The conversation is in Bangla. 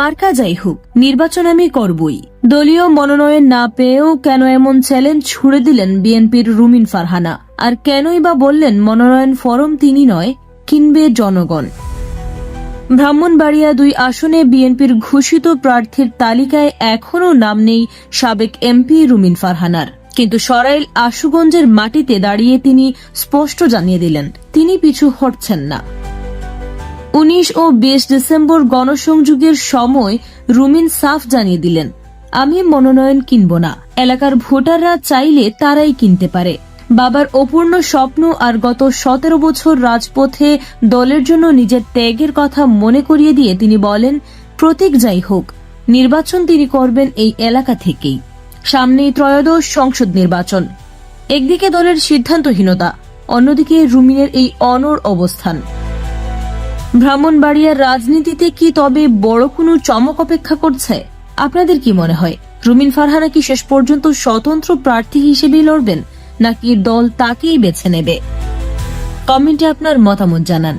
মার্কা যাই হোক, নির্বাচন আমি করবই। দলীয় মনোনয়ন না পেয়েও কেন এমন চ্যালেঞ্জ ছুড়ে দিলেন বিএনপির রুমিন ফারহানা? আর কেনই বা বললেন মনোনয়ন ফরম তিনি নয়, কিনবে জনগণ? ব্রাহ্মণবাড়িয়া দুই আসনে বিএনপির ঘোষিত প্রার্থীর তালিকায় এখনও নাম নেই সাবেক এমপি রুমিন ফারহানার। কিন্তু সরাইল আশুগঞ্জের মাটিতে দাঁড়িয়ে তিনি স্পষ্ট জানিয়ে দিলেন, তিনি পিছু হটছেন না। উনিশ ও বিশ ডিসেম্বর গণসংযোগের সময় রুমিন সাফ জানিয়ে দিলেন, আমি মনোনয়ন কিনব না। এলাকার ভোটাররা চাইলে তারাই কিনতে পারে। বাবার অপূর্ণ স্বপ্ন আর গত সতেরো বছর রাজপথে দলের জন্য নিজের ত্যাগের কথা মনে করিয়ে দিয়ে তিনি বলেন, প্রতীক যাই হোক, নির্বাচন তিনি করবেন এই এলাকা থেকেই। সামনেই ত্রয়োদশ সংসদ নির্বাচন। একদিকে দলের সিদ্ধান্তহীনতা, অন্যদিকে রুমিনের এই অনর অবস্থান। ব্রাহ্মণবাড়িয়ার রাজনীতিতে কি তবে বড় কোনো চমক অপেক্ষা করছে? আপনাদের কি মনে হয়? রুমিন ফারহানা কি শেষ পর্যন্ত স্বতন্ত্র প্রার্থী হিসেবেই লড়বেন, নাকি দল তাকেই বেছে নেবে? কমেন্টে আপনার মতামত জানান।